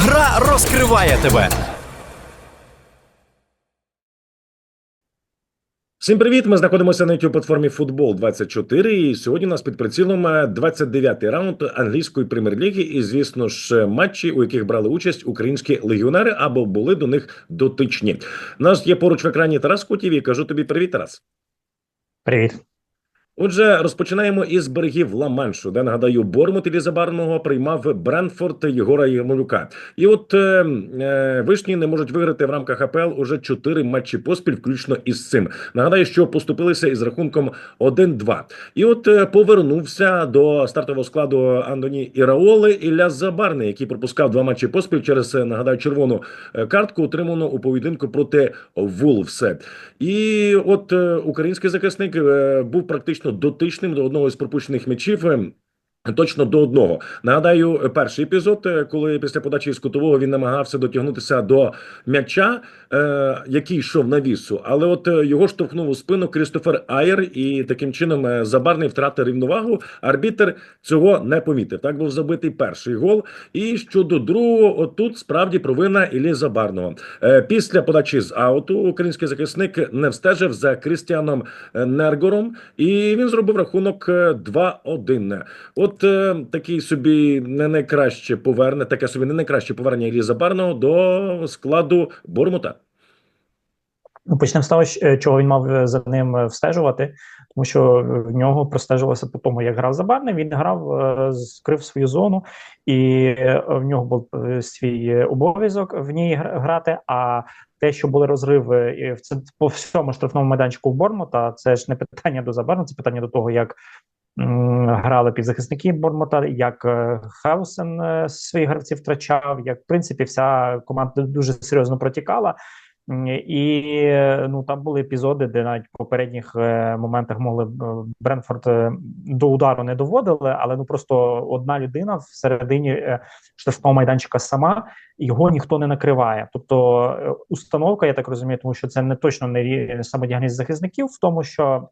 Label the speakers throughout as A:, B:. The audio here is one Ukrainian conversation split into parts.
A: Гра розкриває тебе.
B: Всім привіт! Ми знаходимося на youtube платформі Футбол 24 І сьогодні у нас під прицілом е, 29-й раунд англійської прем'єр-ліги. І, звісно ж, матчі, у яких брали участь українські легіонери або були до них дотичні. У нас є поруч в екрані Тарас Кутів. І кажу тобі привіт, Тарас.
C: Привіт.
B: Отже, розпочинаємо із берегів Ла-Маншу, де нагадаю, Бормут Іллі Забарного приймав Бренфорд Єгора Єрмолюка. І от е, е, вишні не можуть виграти в рамках АПЛ уже чотири матчі поспіль, включно із цим. Нагадаю, що поступилися із рахунком 1-2. І от е, повернувся до стартового складу Андоні Іраоли Ілля Забарний, який пропускав два матчі поспіль через е, нагадаю червону е, картку, отриману у поєдинку проти Вулфсе. І от е, український захисник е, був практично дотичним до одного із пропущених м'ячів. Точно до одного нагадаю, е, перший епізод, е, коли після подачі з кутового він намагався дотягнутися до м'яча, е, який йшов на вісу, але от е, його штовхнув у спину Крістофер Айер, і таким чином Забарний втратив рівновагу. Арбітер цього не помітив. Так був забитий перший гол. І щодо другого, отут справді провина Іллі Забарного. Е, Після подачі з ауту український захисник не встежив за Крістіаном Нергором, і він зробив рахунок е, 2-1. От е, такий собі не найкраще поверне, таке собі не найкраще повернення Іллі Забарного до складу Бормута.
C: Ну, почнемо з того, е, чого він мав е, за ним е, встежувати, тому що в нього простежувалося по тому, як грав Забарний. Він грав, скрив свою зону, і в нього був свій обов'язок в ній грати. А те, що були розриви це по всьому штрафному майданчику в Бормута, це ж не питання до Забарного, це питання до того, як. Грали півзахисники Бормута, як е, Хаусен е, своїх гравців втрачав, як в принципі вся команда дуже серйозно протікала. І ну там були епізоди, де навіть в попередніх е, моментах могли Бренфорд до удару не доводили, але ну просто одна людина всередині е, штрафного майданчика сама його ніхто не накриває. Тобто установка, я так розумію, тому що це не точно не самодіяльність захисників, в тому, що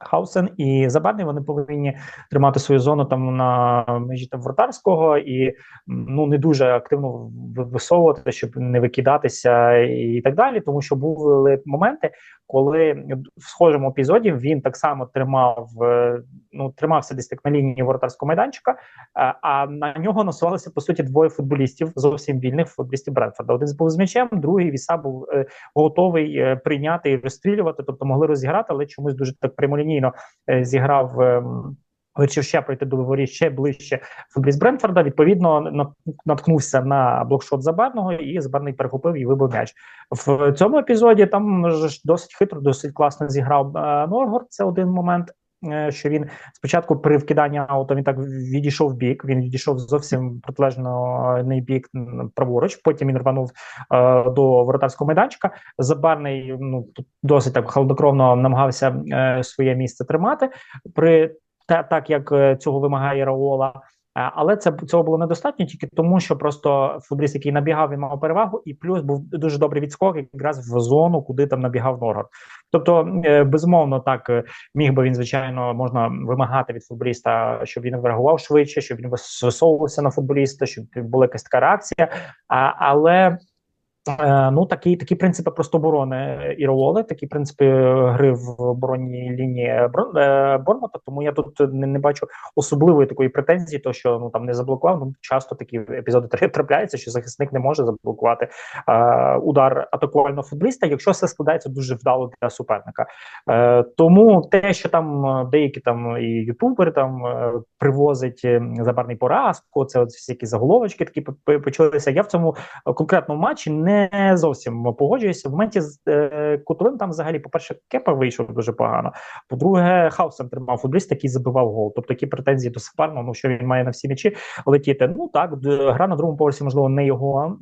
C: Хаусен і Забарний вони повинні тримати свою зону там на межі там вратарського і ну не дуже активно висовувати, щоб не викидатися і так далі. Тому що були моменти, коли в схожому епізоді він так само тримав е, ну тримався десь так на лінії воротарського майданчика, а, а на нього насувалися по суті двоє футболістів зовсім вільних футболістів Бренфорда. Один був з м'ячем, другий віса був е, готовий е, прийняти і розстрілювати, тобто могли розіграти, але чомусь дуже так прямолінійно е, зіграв. ем, Вирішив ще пройти до виворі ще ближче футболіст Бренфорда. Відповідно, наткнувся на блокшот Забарного, і Забарний перехопив і вибив м'яч. В цьому епізоді там ж досить хитро, досить класно зіграв е, Це один момент. Е, Що він спочатку при вкиданні аута він так відійшов бік. Він відійшов зовсім протилежний бік м, праворуч. Потім він рванув е, до воротарського майданчика. Забарний ну досить так холоднокровно намагався е, своє місце тримати при та так, як е, цього вимагає Раола. Е, Але це цього було недостатньо тільки тому, що просто футболіст, який набігав, він мав перевагу, і плюс був дуже добрий відскок якраз в зону, куди там набігав Норгород. Тобто, е, безумовно, так е, міг би він, звичайно, можна вимагати від футболіста, щоб він реагував швидше, щоб він висовувався на футболіста, щоб була якась така реакція. Але Ну, такі такі принципи просто оборони Іроволи, такі принципи гри в оборонній лінії е, Тому я тут не, не бачу особливої такої претензії, то що ну там не заблокував. Ну часто такі епізоди трапляються, що захисник не може заблокувати е, удар атакувального футболіста, якщо все складається дуже вдало для суперника. Е, тому те, що там е, деякі там і ютубери там е, привозять е, забарний поразку, це от всякі заголовочки такі по- по- почалися. Я в цьому конкретному матчі не зовсім погоджуюся. В моменті з е, Кутурин там взагалі, по-перше, кепа вийшов дуже погано. По-друге, хаусом тримав футболіст, який забивав гол. Тобто такі претензії до Сапарного, ну що він має на всі м'ячі летіти. Ну так, гра на другому поверсі, можливо, не його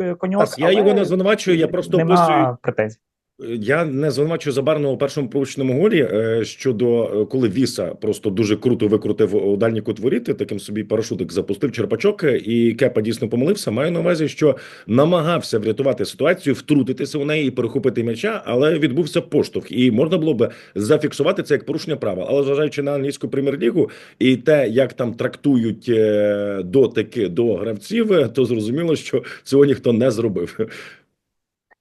C: е, коньок.
B: Я його не звинувачую, я просто описую
C: претензій.
B: Я не звинувачую Забарного у першому полученому голі е, щодо е, коли Віса просто дуже круто викрутив у дальній кут воріти, таким собі парашутик запустив Черпачок, е, і Кепа дійсно помилився. Маю на увазі, що намагався врятувати ситуацію, втрутитися у неї і перехопити м'яча, але відбувся поштовх, і можна було б зафіксувати це як порушення правил. Але зважаючи на англійську прем'єр-лігу і те, як там трактують дотики до гравців, то зрозуміло, що цього ніхто не зробив.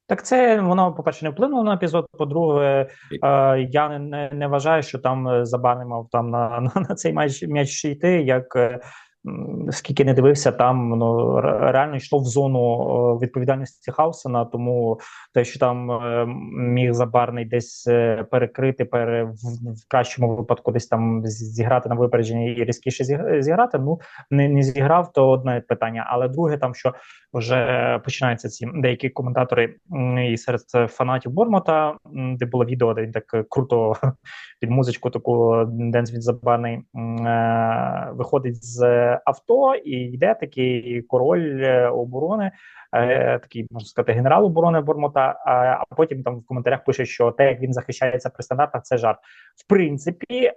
C: Так, це воно, по-перше, не вплинуло на епізод. По-друге, е, я не, не, не вважаю, що там забанимо Забарний мав там на, на, на цей матч м'яч йти. Як е, скільки не дивився, там ну, реально йшло в зону відповідальності Хаусена, тому те, що там е, міг Забарний десь е, перекрити, пере, в, кращому випадку десь там зіграти на випередженні і різкіше зіг- зіграти, ну не, не зіграв, то одне питання. Але друге, там що вже починаються ці деякі коментатори і серед фанатів Бормота, де було відео, де він так круто під музичку таку Денс від Забарний е, виходить з авто і йде такий король е, оборони, такий можна сказати, генерал оборони Бормота. А, потім там в коментарях пише, що те, як він захищається при стандартах, це жарт. В принципі, е,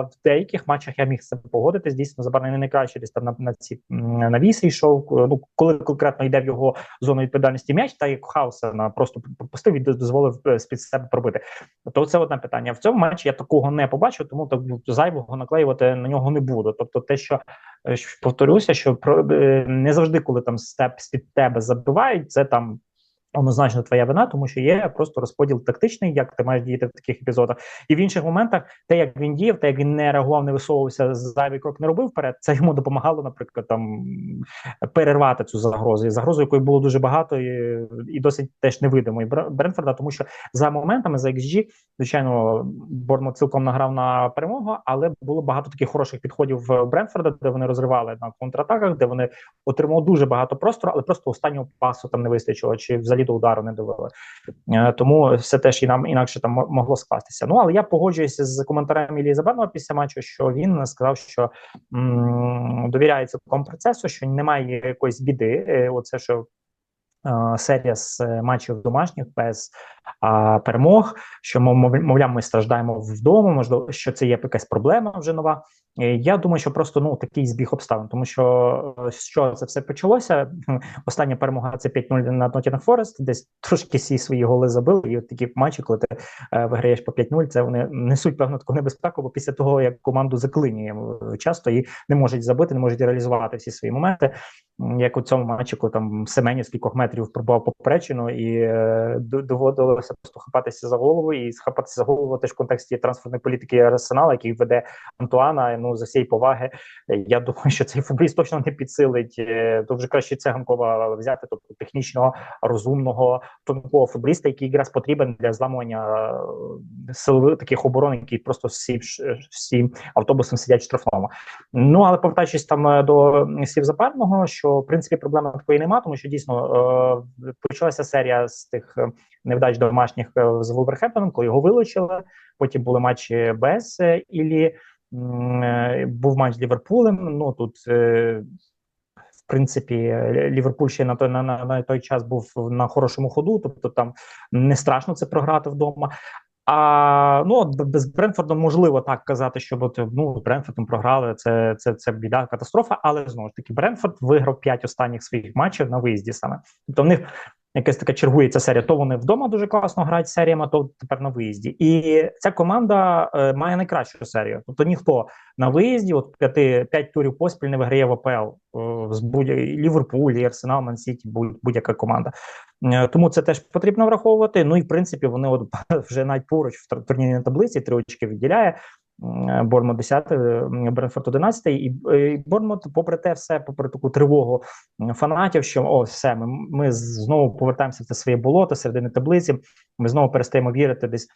C: в деяких матчах я міг з цим погодитись. Дійсно, Забарний не найкраще десь там на, на ці навіси йшов. Ну коли конкретно йде в його зону відповідальності м'яч, так як Хаусена просто пропустив і дозволив е, з-під себе пробити. То це одне питання. В цьому матчі я такого не побачив, тому так ну, зайвого наклеювати на нього не буду. Тобто, те, що е, повторюся, що е, не завжди, коли там степ з-під тебе забивають, це там. Однозначно твоя вина, тому що є просто розподіл тактичний, як ти маєш діяти в таких епізодах, і в інших моментах те, як він діяв, те, як він не реагував, не висовувався, зайвий крок не робив вперед. Це йому допомагало, наприклад, там перервати цю загрозу. Загрозу, якої було дуже багато, і, і досить теж невидимої Бренфорда, тому що за моментами за XG, звичайно, Бормут цілком награв на перемогу, але було багато таких хороших підходів в Бренфорда, де вони розривали на контратаках, де вони отримали дуже багато простору, але просто останнього пасу там не вистачило, чи взагалі до удару не довели. Е, Тому все теж і нам інакше там мо- могло скластися. Ну але я погоджуюся з коментарем Ілії Забарного після матчу, що він сказав, що м, довіряє цілком процесу, що немає якоїсь біди. Е, Оце що. Е, Серія з е, матчів домашніх без а, перемог, що мов- мов- мовляв, ми страждаємо вдома. Можливо, що це є якась проблема вже нова. Е, Я думаю, що просто ну такий збіг обставин, тому що чого це все почалося. Остання перемога це 5-0 над Nottingham Forest, десь трошки всі свої голи забили. І от такі матчі, коли ти е, виграєш по 5-0, це вони несуть певну таку небезпеку, бо після того як команду заклинює часто і не можуть забити, не можуть реалізувати всі свої моменти. Як у цьому матчі, коли там Семенів з кількох метрів пробував поперечину, і е, доводилося просто хапатися за голову і схапатися за голову теж в контексті трансферної політики Арсенала, який веде Антуана. Ну за всієї поваги. Я думаю, що цей футболіст точно не підсилить. е, То вже краще Циганкова взяти, тобто технічного, розумного, тонкого футболіста, який якраз потрібен для зламування е, силових таких оборон, які просто всі всі автобусом сидять в штрафному. Ну але повертаючись там до слів Запарного, що в принципі проблеми такої нема, тому що дійсно почалася серія з тих е, невдач домашніх е, з Вулверхемптоном, коли його вилучили. Потім були матчі без е, е, Був матч з Ліверпулем. Ну тут в принципі Лі- Ліверпуль ще на той на, на той час був на хорошому ходу, тобто там не страшно це програти вдома. А ну без Бренфорда можливо так казати, що от, ну з Бренфордом програли. Це це, це біда, катастрофа. Але знову ж таки, Бренфорд виграв п'ять останніх своїх матчів на виїзді саме. Тобто в них якась така чергується серія. То вони вдома дуже класно грають серіями, то тепер на виїзді. І ця команда е, має найкращу серію. Тобто ніхто на виїзді, от п'яти п'ять турів поспіль не виграє в АПЛ е, з будь Ліверпуль, і Арсенал, Ман Сіті, будь, будь-яка команда. Е, Тому це теж потрібно враховувати. Ну і в принципі вони от вже навіть поруч в тур- турнірній таблиці три очки відділяє. М, Бормут 10, Бренфорд 11, і, е, і Бормут, попри те, все, попри таку тривогу фанатів, що о, все, ми, ми знову повертаємося в це своє болото середини таблиці. Ми знову перестаємо вірити десь.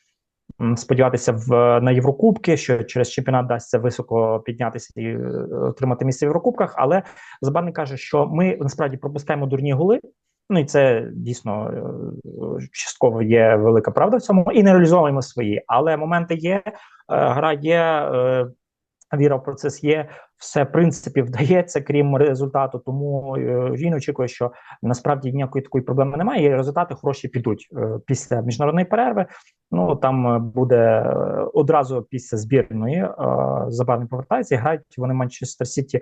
C: Сподіватися в на Єврокубки, що через чемпіонат дасться високо піднятися і е, отримати місце в Єврокубках. Але Забарний каже, що ми насправді пропускаємо дурні голи. Ну і це дійсно е, частково є велика правда в цьому, і не реалізовуємо свої. Але моменти є, е, гра є. е, Віра в процес є, все в принципі вдається, крім результату. Тому він очікує, що насправді ніякої такої проблеми немає. І результати хороші підуть після міжнародної перерви. Ну там буде одразу після збірної Забарний повертається. Грають вони Манчестер Сіті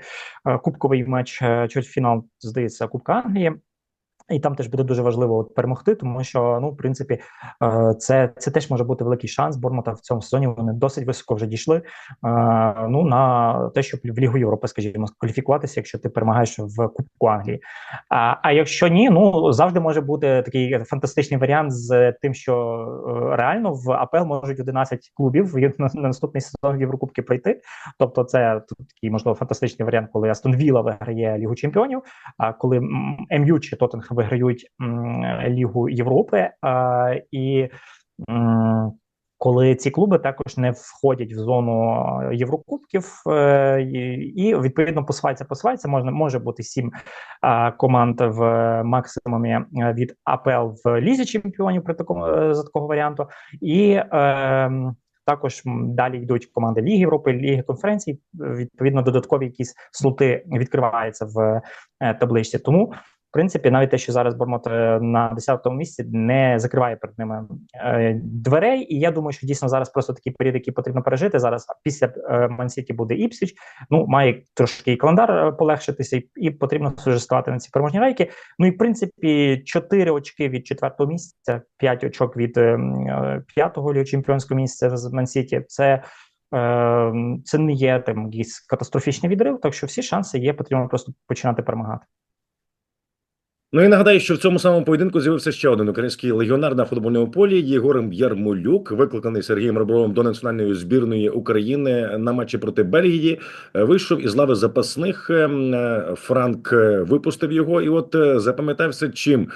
C: кубковий матч, чвертьфінал, здається, Кубка Англії. І там теж буде дуже важливо от перемогти, тому що ну, в принципі, е, це це теж може бути великий шанс. Бормута в цьому сезоні вони досить високо вже дійшли. е, Ну на те, щоб в Лігу Європи, скажімо, кваліфікуватися, якщо ти перемагаєш в Кубку Англії. А а якщо ні, ну завжди може бути такий фантастичний варіант з тим, що е, реально в АПЛ можуть 11 клубів на, на наступний сезон Єврокубки пройти. Тобто, це тут такий можливо фантастичний варіант, коли Астон Вілла виграє Лігу Чемпіонів. А коли МЮ чи Тоттенхем виграють Лігу Європи, і коли ці клуби також не входять в зону Єврокубків, е, і, відповідно посувається, посувається, можна може бути сім команд в максимумі е, від АПЛ в лізі чемпіонів при такому е, за такого варіанту, і е, також далі йдуть команди Ліги Європи, Ліги конференцій. Відповідно, додаткові якісь слоти відкриваються в табличці. Тому в принципі, навіть те, що зараз Бормот е, на 10-му місці не закриває перед ними е, дверей. І я думаю, що дійсно зараз просто такий період, який потрібно пережити. Зараз після е, Мансіті буде Іпсвіч. Ну має трошки календар е, полегшитися, і, потрібно вже ставати на ці переможні рейки. Ну і в принципі, 4 очки від четвертого місця, 5 очок від е, е, п'ятого чемпіонського місця з Мансіті. Це е, це не є там якийсь катастрофічний відрив, так що всі шанси є. Потрібно просто починати перемагати.
B: Ну і нагадаю, що в цьому самому поєдинку з'явився ще один український легіонер на футбольному полі Єгор Ярмолюк, викликаний Сергієм Ребровим до національної збірної України на матчі проти Бельгії. Е, Вийшов із лави запасних. ем, е, Франк е, випустив його, і от запам'ятався чим.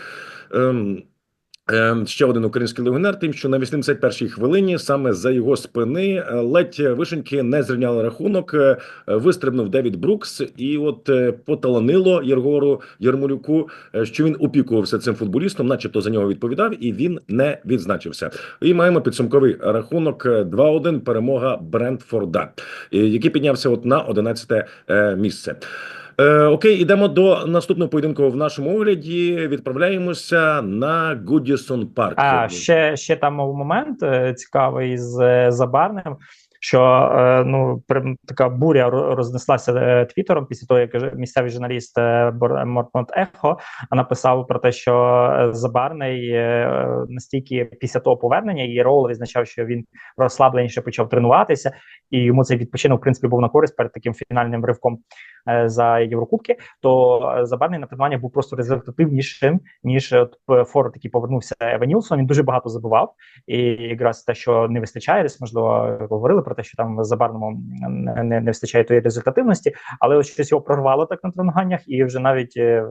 B: Ем, Ще один український легіонер, тим, що на 81-й хвилині саме за його спини е, ледь вишеньки не зрівняли рахунок. е, е, Вистрибнув Девід Брукс, і от е, поталанило Єргору Ярмолюку, е, що він опікувався цим футболістом, начебто за нього відповідав, і він не відзначився. І маємо підсумковий рахунок е, 2-1 перемога Брентфорда, е, який піднявся от на 11 місце. Е, окей, ідемо до наступного поєдинку в нашому огляді. Відправляємося на Гудісон Парк.
C: А ще, ще там момент е, цікавий з е, Забарним, що е, ну така буря рознеслася е, твіттером після того, як місцевий журналіст е, Мортмонт Ехо написав про те, що Забарний настільки після того повернення і Роул відзначав, що він розслабленіше почав тренуватися, і йому цей відпочинок в принципі був на користь перед таким фінальним ривком за Єврокубки. То Забарний на тренуваннях був просто результативнішим ніж от Форд, який повернувся Еван Нілсон. Він дуже багато забивав, і якраз те, що не вистачає, десь можливо говорили про те, що там Забарному не, не, вистачає тої результативності, але ось щось його прорвало так на тренуваннях, і вже навіть е,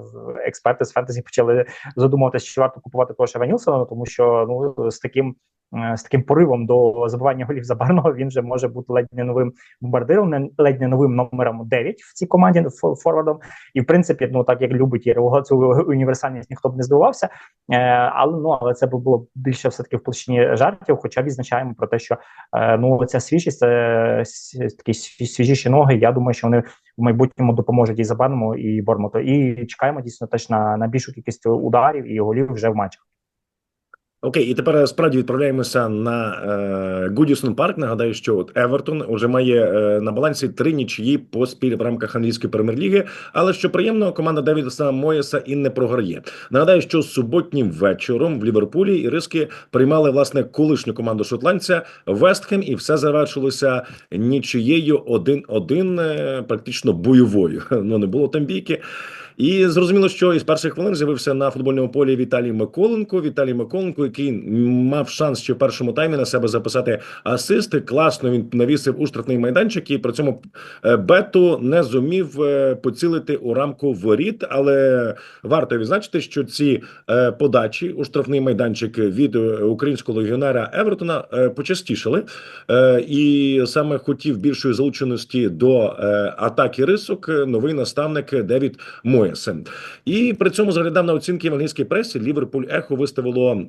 C: експерти з фентезі почали задумуватися, чи варто купувати того Нілсона, тому що ну з таким. Е, З таким поривом до забивання голів забарного він вже може бути ледь не новим бомбардиром, ледь не новим номером 9 в цій команді фо- форвардом. І в принципі, ну так як любить Єрего, цю універсальність ніхто б не здивувався. Е, але ну але це б було більше все таки в площині жартів. Хоча відзначаємо про те, що е, ну ця свіжість, е, такі свіжіші ноги. Я думаю, що вони в майбутньому допоможуть і Забарному, і Бормуту. І чекаємо дійсно теж на, на більшу кількість ударів і голів вже в матчах.
B: Окей, і тепер справді відправляємося на е, Гудісон Парк. Нагадаю, що от Евертон вже має е, на балансі три нічиї поспіль в рамках англійської прем'єр-ліги. Але що приємно, команда Девіса Моєса і не програє. Нагадаю, що суботнім вечором в Ліверпулі іриски приймали власне колишню команду шотландця Вестхем, і все завершилося нічиєю 1-1, е, практично бойовою. Ну не було там бійки. І зрозуміло, що із перших хвилин з'явився на футбольному полі Віталій Миколенко. Віталій Миколенко, який мав шанс ще в першому таймі на себе записати асисти. Класно він навісив у штрафний майданчик і при цьому е, Бету не зумів е, поцілити у рамку воріт. Але варто відзначити, що ці е, подачі у штрафний майданчик від українського легіонера Евертона почастішали. І саме хотів більшої залученості до атаки рисок новий наставник Девід Моєсен. І при цьому заглядав на оцінки в англійській пресі. Ліверпуль Ехо виставило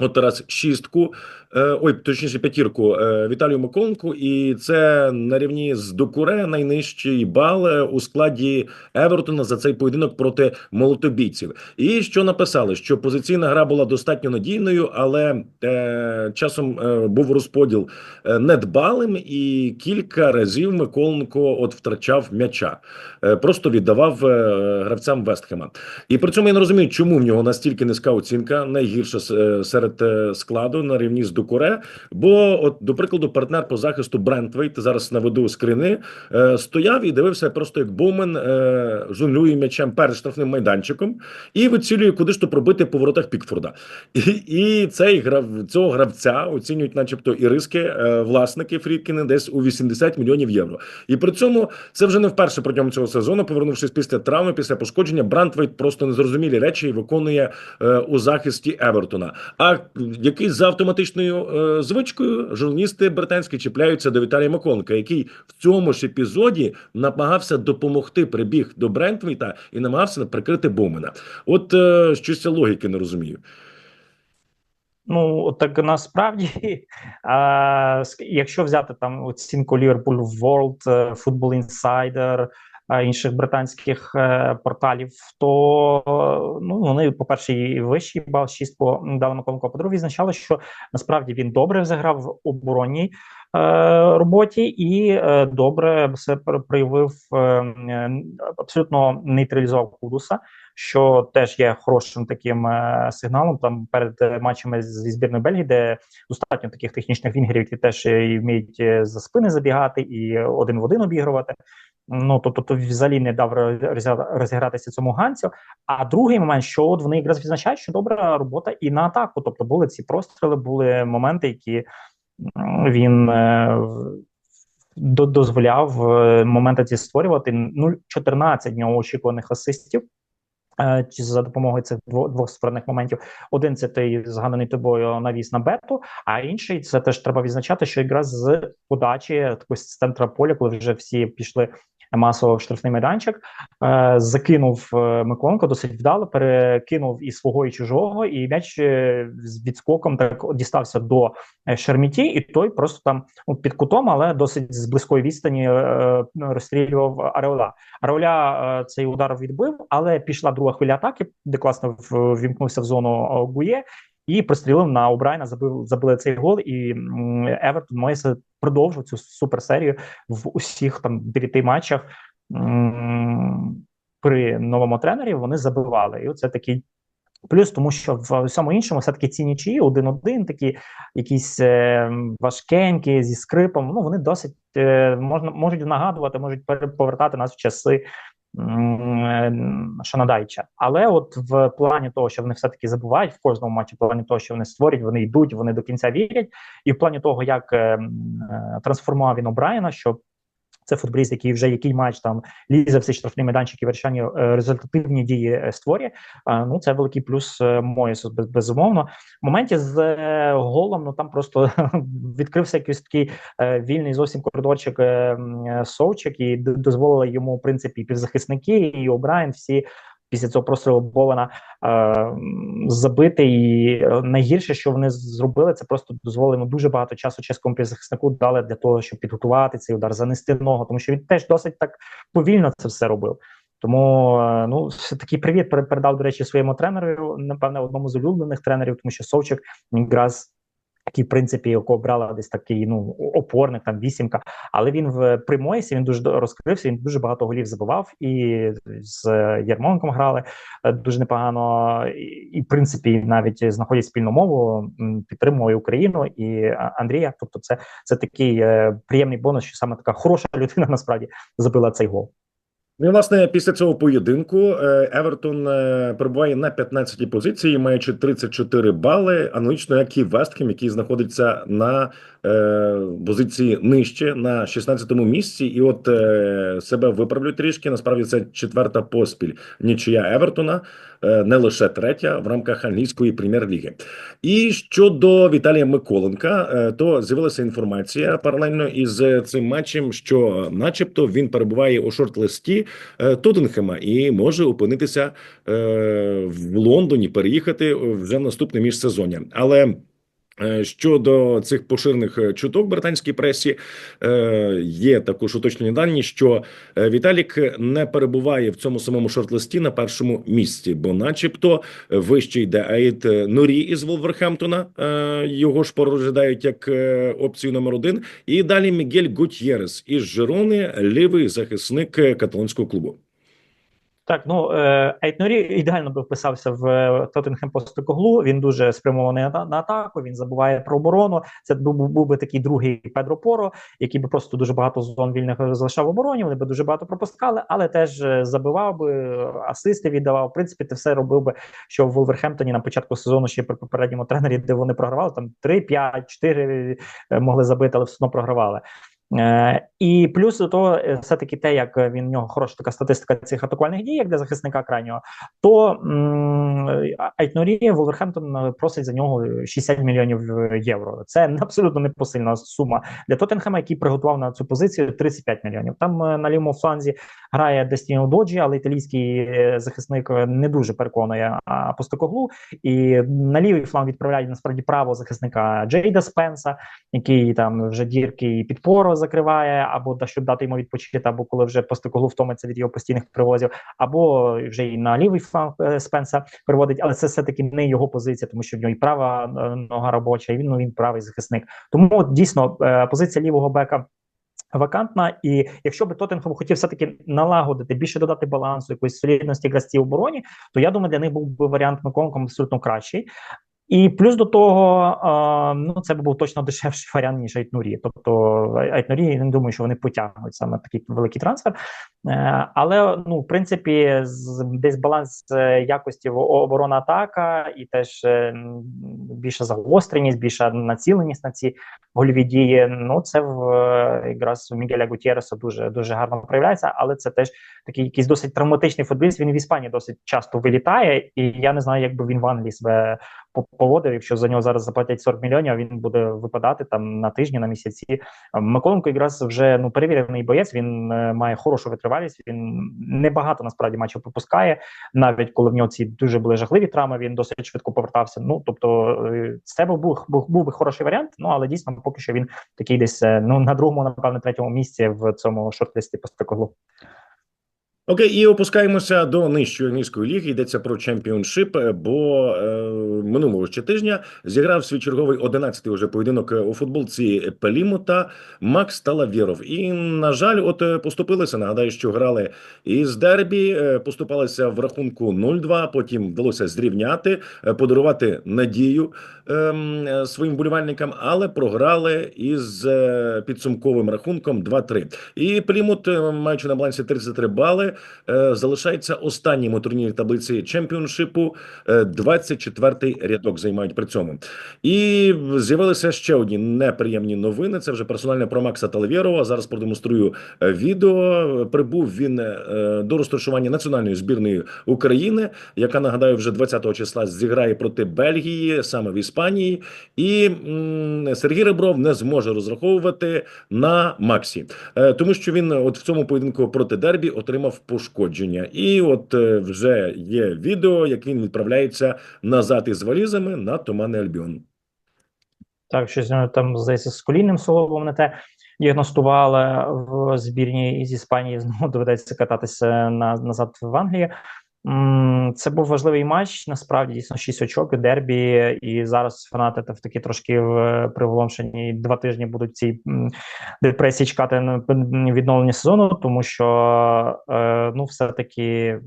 B: От Тарас шістку, е, ой, точніше п'ятірку. Е, Віталію Миколенку, і це на рівні з Докуре найнижчий бал е, у складі Евертона за цей поєдинок проти молотобійців. І що написали, що позиційна гра була достатньо надійною, але е, часом е, був розподіл недбалим, і кілька разів Миколенко от втрачав м'яча, е, просто віддавав е, гравцям Вестхема. І при цьому я не розумію, чому в нього настільки низька оцінка, найгірша серед складу на рівні з Дукуре. Бо, от, до прикладу, партнер по захисту Брентвейт зараз наведу скрини, е, стояв і дивився просто як Боумен е, жонглює м'ячем перед штрафним майданчиком і вицілює куди ж то пробити по воротах Пікфорда. І, і цей грав цього гравця оцінюють, начебто, і риски е, власники Фрідкіни десь у 80 мільйонів євро. І при цьому це вже не вперше протягом цього сезону, повернувшись після травми, після пошкодження, Брантвейт просто незрозумілі речі виконує е, у захисті Евертона. А який за автоматичною е, звичкою журналісти британські чіпляються до Віталія Маконка, який в цьому ж епізоді намагався допомогти, прибіг до Брентвейта і намагався прикрити Боумена. От е, щось я логіки не розумію.
C: Ну так насправді, а, якщо взяти там оцінку Liverpool World, е, Football Insider, інших британських е, порталів, то е, ну вони, по-перше, і вищий бал 6 по даному колонку. а По-друге, відзначали, що насправді він добре зіграв в оборонній е, роботі і добре пр- проявив абсолютно нейтралізував Кудуса що теж є хорошим таким е, сигналом. Там перед е, матчами зі збірною Бельгії, де достатньо таких технічних вінгерів, які теж е, і вміють за спини забігати і один в один обігрувати. Ну тобто, то взагалі не дав розігратися цьому ганцю. А другий момент, що от вони якраз відзначають, що добра робота і на атаку. Тобто були ці простріли, були моменти, які він. Дозволяв моменти ці створювати. Ну, 14 в нього очікуваних асистів чи за допомогою цих дво- двох створених моментів. Один це той згаданий тобою навіс на бету, а інший це теж треба відзначати, що якраз з подачі такої з центра поля, коли вже всі пішли масово в штрафний майданчик, е, закинув е, Миколенко досить вдало, перекинув і свого, і чужого, і м'яч е, з відскоком так дістався до Шерміті, і той просто там ну, під кутом, але досить з близької відстані розстрілював Ареола. Ареоля цей удар відбив, але пішла друга хвиля атаки, де класно ввімкнувся в зону Гує і прострілив на Обрайна, забив забили цей гол. І Евертон Мойсе продовжив цю суперсерію в усіх там дев'яти матчах. При новому тренері вони забивали, і оце такий плюс, тому що в усьому іншому все таки ці нічиї один-один, такі якісь е, важкенькі зі скрипом. Ну вони досить е, можна можуть нагадувати, можуть повертати нас в часи Шанадайча. Але от в плані того, що вони все таки забувають в кожному матчі, в плані того, що вони створюють, вони йдуть, вони до кінця вірять, і в плані того, як е, м, е, трансформував він Обрайна, що це футболіст, який вже який матч там цей штрафний майданчик і вершання е, результативні дії е, створює. Ну це великий плюс е, Моєсу, безумовно. В моменті з голом, ну там просто відкрився якийсь такий вільний зовсім коридорчик Совчик, і дозволили йому, в принципі, півзахисники, і Обрайен, всі після цього прострілу Бована е, забити. І найгірше, що вони зробили, це просто дозволили йому дуже багато часу чеському півзахиснику дали для того, щоб підготувати цей удар, занести ногу, тому що він теж досить так повільно це все робив. Тому е, ну все такий привіт пере- передав, до речі, своєму тренеру, напевне, одному з улюблених тренерів, тому що Совчик якраз такий, в принципі, якого брала десь такий ну опорник, там вісімка. Але він в при Моєсі він дуже розкрився. Він дуже багато голів забивав, і з Ярмонком грали е, дуже непогано. І, в принципі, навіть знаходять спільну мову, підтримує Україну і Андрія. Тобто, це, це такий е, приємний бонус, що саме така хороша людина насправді забила цей гол.
B: Ну, і, власне, після цього поєдинку е, Евертон е, перебуває на 15-й позиції, маючи 34 бали, аналогічно як і Вестхем, який знаходиться на е, позиції нижче на 16-му місці. І от е, себе виправлю трішки. Насправді це четверта поспіль нічия Евертона. Е, не лише третя в рамках англійської прем'єр-ліги. І щодо Віталія Миколенка, е, то з'явилася інформація паралельно із цим матчем, що, начебто, він перебуває у шорт-листі е, Тоттенхема і може опинитися в Лондоні, переїхати вже в наступне міжсезоння. Але Щодо цих поширених е, чуток в британській пресі, е, є також уточнені дані, що е, Віталік не перебуває в цьому самому шорт-листі на першому місці, бо, начебто, вище йде Аїд Нурі із Волверхемптона. е, Його ж розглядають як е, опцію номер один. І далі Мігель Гутьєрес із Жерони, лівий захисник е, каталонського клубу.
C: Так, ну Ейтнорі ідеально би вписався в е, Тоттенхем Постекоглу. Він дуже спрямований на, на атаку. Він забуває про оборону. Це був, був, би такий другий Педро Поро, який би просто дуже багато зон вільних залишав в обороні. Вони би дуже багато пропускали, але теж е, забивав би асисти, віддавав. В принципі, ти все робив би, що в Волверхемптоні на початку сезону ще при попередньому тренері, де вони програвали там 3, 5, 4 е, могли забити, але все одно програвали. Е, І плюс до того, е, все-таки те, як він у нього хороша така статистика цих атакувальних дій, як для захисника крайнього, то м, Айтнорі Волверхемптон просить за нього 60 мільйонів євро. Це абсолютно непосильна сума для Тоттенхема, який приготував на цю позицію 35 мільйонів. Там е, на лівому фланзі грає Дестіно Доджі, але італійський е, захисник не дуже переконує Постокоглу. І на лівий фланг відправляють насправді право захисника Джейда Спенса, який там вже дірки і підпору закриває, або да, щоб дати йому відпочити, або коли вже Постокоглу втомиться від його постійних привозів, або вже і на лівий фланг е, Спенса переводить, але це все-таки не його позиція, тому що в нього і права е, нога робоча, і він ну він правий захисник. Тому от, дійсно е, позиція лівого бека. Вакантна, і якщо би Тоттенхем хотів все-таки налагодити більше додати балансу, якоїсь солідності гравців обороні, то я думаю, для них був би варіант Миколенком абсолютно кращий. І плюс до того, ну це був точно дешевший варіант, ніж Айтнурі. Тобто Айтнурі, я не думаю, що вони потягнуть саме такий великий трансфер. Е, але ну, в принципі, десь баланс е, якості оборона атака, і теж е, більша загостреність, більша націленість на ці гольові дії. Ну це в якраз у Мігеля Гутєреса дуже дуже гарно проявляється, але це теж такий якийсь досить травматичний футболіст. Він в Іспанії досить часто вилітає, і я не знаю, як би він в Англії себе поводив, якщо за нього зараз заплатять 40 мільйонів, він буде випадати там на тижні, на місяці. Миколенко якраз вже ну перевірений боєць. Він має хорошу витривалість. Він небагато насправді матчів пропускає, навіть коли в нього ці дуже були жахливі травми. Він досить швидко повертався. Ну тобто, це був був, був, був би хороший варіант. Ну але дійсно, поки що він такий десь е, ну на другому, напевно, третьому місці в цьому шорт-листі по стекоглу.
B: Окей, і опускаємося до нижчої англійської ліги. Йдеться про чемпіоншип, бо е, минулого ще тижня зіграв свій черговий 11-й уже поєдинок у футболці Пеліму та Макс Талавєров. І, на жаль, от поступилися. Нагадаю, що грали із Дербі, поступалися в рахунку 0-2, Потім вдалося зрівняти, подарувати надію е, своїм болівальникам, але програли із підсумковим рахунком 2-3. І Пелімут, маючи на балансі 33 бали. Залишається останнім у турнірі таблиці чемпіоншипу. 24-й рядок займають при цьому. І з'явилися ще одні неприємні новини. Це вже персональне про Макса Талавєрова. Зараз продемонструю відео. Прибув він до розташування національної збірної України, яка нагадаю вже 20-го числа зіграє проти Бельгії, саме в Іспанії. І Сергій Ребров не зможе розраховувати на Максі, тому що він от в цьому поєдинку проти Дербі отримав пошкодження, і от е, вже є відео, як він відправляється назад із валізами на Томане Альбіон.
C: Так, щось там здається з колінним соловом не те діагностували в збірні із Іспанії. Знову доведеться кататися на назад в Англії. Це був важливий матч. Насправді дійсно 6 очок дербі, і зараз фанати в такі трошки в приголомшені два тижні будуть цій депресії чекати на відновлення сезону, тому що е, ну, все таки,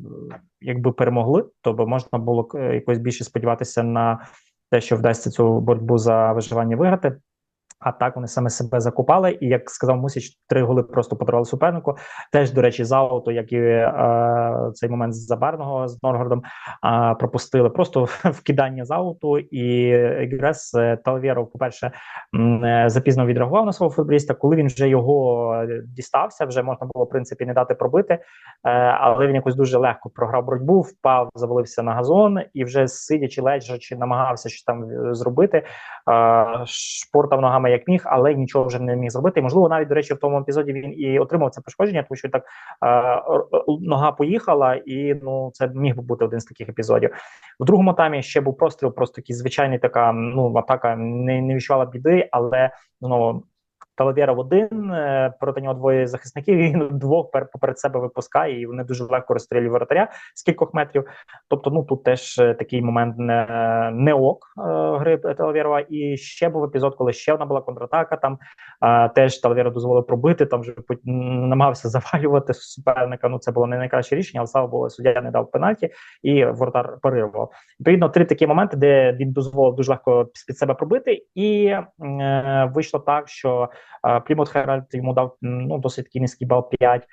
C: якби перемогли, то би можна було якось більше сподіватися на те, що вдасться цю боротьбу за виживання виграти. А так вони саме себе закупали, і як сказав Мусіч, три голи просто подарували супернику. Теж, до речі, за ауто, як і е, цей момент з Забарного з Норгородом, е, пропустили просто вкидання з ауту. І Грес е, Талвєров, по-перше, е, запізно відреагував на свого футболіста. Коли він вже його е, дістався, вже можна було в принципі не дати пробити. Е, але він якось дуже легко програв боротьбу, впав, завалився на газон і вже сидячи, лежачи, намагався щось там зробити. Е, шпортав ногами як міг, але нічого вже не міг зробити. І, можливо, навіть до речі, в тому епізоді він і отримав це пошкодження, тому що так е, нога поїхала, і ну це міг би бути один з таких епізодів. В другому таймі ще був простріл, просто такий звичайний така ну атака не, не відчувала біди, але знову. Талавєров один е, проти нього двоє захисників. і Він двох пер- поперед себе випускає, і вони дуже легко розстрілюють воротаря з кількох метрів. Тобто, ну тут теж е, такий момент не, не ок е, гри Талавєрова. І ще був епізод, коли ще одна була контратака. Там е, теж Талавєров дозволив пробити. Там вже намагався завалювати суперника. Ну це було не найкраще рішення, але слава Богу, суддя не дав пенальті, і воротар парирував. Відповідно, три такі моменти, де він дозволив дуже легко під себе пробити, і е, вийшло так, що е, Плімут Херальд йому дав м, ну досить такий низький бал 5.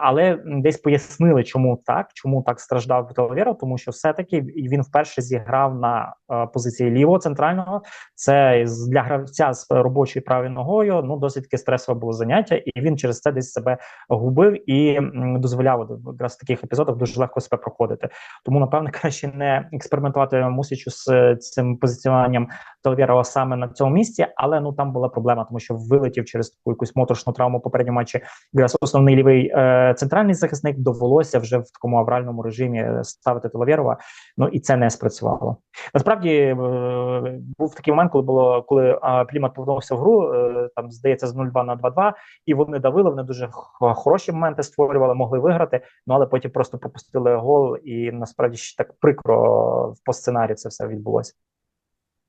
C: Але десь пояснили, чому так, чому так страждав Талавєров, тому що все-таки він вперше зіграв на е, позиції лівого центрального. Це для гравця з робочою правою ногою. Ну досить таки стресове було заняття, і він через це десь себе губив і дозволяв якраз в таких епізодах дуже легко себе проходити. Тому напевне краще не експериментувати мусячу з е, цим позиціонуванням Талвєрова саме на цьому місці, але ну там була проблема, тому що вилетів через таку якусь моторшну травму попередньому матчі. Якраз основний лівий е, центральний захисник довелося вже в такому авральному режимі е, ставити Талавєрова. Ну і це не спрацювало. Насправді е, був такий момент, коли було коли е, Плімат повернувся в гру. Е, там здається з 0-2 на 2-2, і вони давили. Вони дуже хороші моменти створювали, могли виграти. Ну але потім просто пропустили гол, і насправді ще так прикро в постсценарії це все відбулося.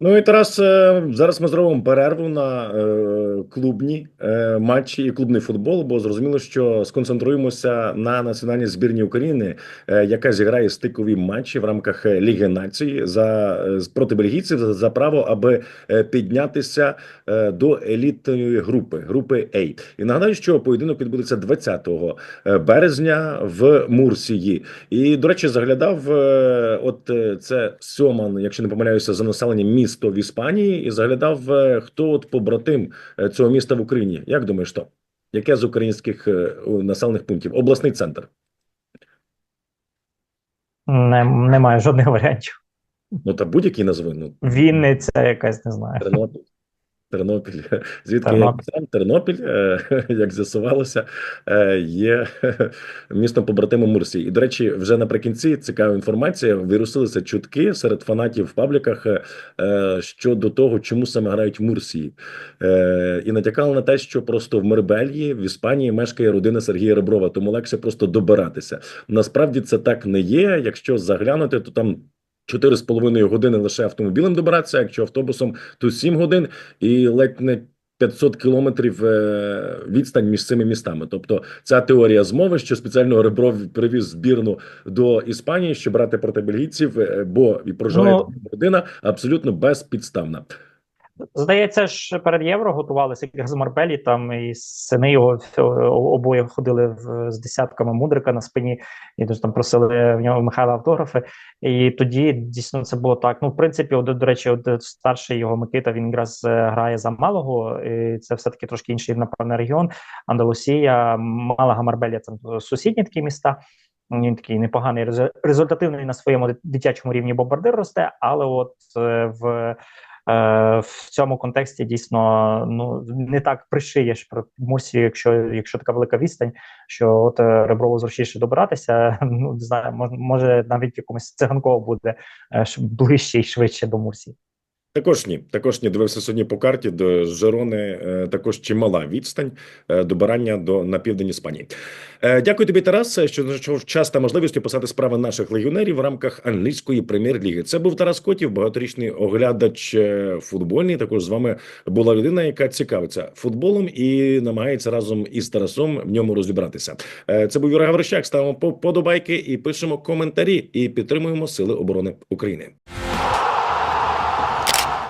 B: Ну і Тарас, е, зараз ми зробимо перерву на е, клубні е, матчі і клубний футбол, бо зрозуміло, що сконцентруємося на національній збірні України, яка зіграє стикові матчі в рамках Ліги націй за проти бельгійців за, право, аби піднятися до елітної групи групи А. І нагадаю, що поєдинок відбудеться 20 е, березня в Мурсії. І до речі, заглядав от це Сьоман, якщо не помиляюся, за населенням місто в Іспанії, і заглядав, е, хто от побратим е, цього міста в Україні. Як думаєш, то? Яке з українських е, населених пунктів? Обласний центр.
C: Не, немає жодних варіантів.
B: Ну та будь-який назви. Ну
C: Вінниця якась не знаю.
B: Тернопіль. Тернопіль, звідки я сам Тернопіль, е, як з'ясувалося, е, є містом побратимом Мурсії. І, до речі, вже наприкінці цікава інформація. Вирусилися чутки серед фанатів в пабліках е, щодо того, чому саме грають в Мурсії. І натякали на те, що просто в Мербельї в Іспанії мешкає родина Сергія Реброва, тому легше просто добиратися. Насправді це так не є. Якщо заглянути, то там. 4,5 години лише автомобілем добиратися, якщо автобусом, то 7 годин і ледь не 500 кілометрів е, відстань між цими містами. Тобто, ця теорія змови, що спеціально Ребров привіз збірну до Іспанії, щоб брати проти бельгійців, е, бо і проживає
C: Ну,
B: людина абсолютно безпідставна.
C: Здається, ж перед євро готувалися якраз в Марбелі. Там і сини його обоє ходили в, з десятками мудрика на спині, і дуже там просили в нього Михайла автографи. І тоді дійсно це було так. Ну, в принципі, от, до речі, от старший його Микита він якраз е, грає за Малого. І це все таки трошки інший напевне регіон. Андалусія, Малага, Марбелія це сусідні такі міста. Він такий непоганий результативний на своєму дитячому рівні бомбардир росте, але от е, в в цьому контексті дійсно ну не так пришиєш про мусі, якщо якщо така велика відстань, що от ребро Реброву зручніше добиратися. Ну не знаю, мож, може навіть якомусь циганково буде е, ближче і швидше до Мурсії.
B: Також ні, також ні. Дивився сьогодні по карті до Жерони. е, Також чимала відстань е, добирання до на південь Іспанії. Е, Дякую тобі, Тарас, що знайшов час та можливість писати справи наших легіонерів в рамках англійської прем'єр-ліги. Це був Тарас Котів, багаторічний оглядач футбольний. Також з вами була людина, яка цікавиться футболом і намагається разом із Тарасом в ньому розібратися. Це був Юра Гаврищак. Ставимо по- подобайки і пишемо коментарі і підтримуємо Сили оборони України.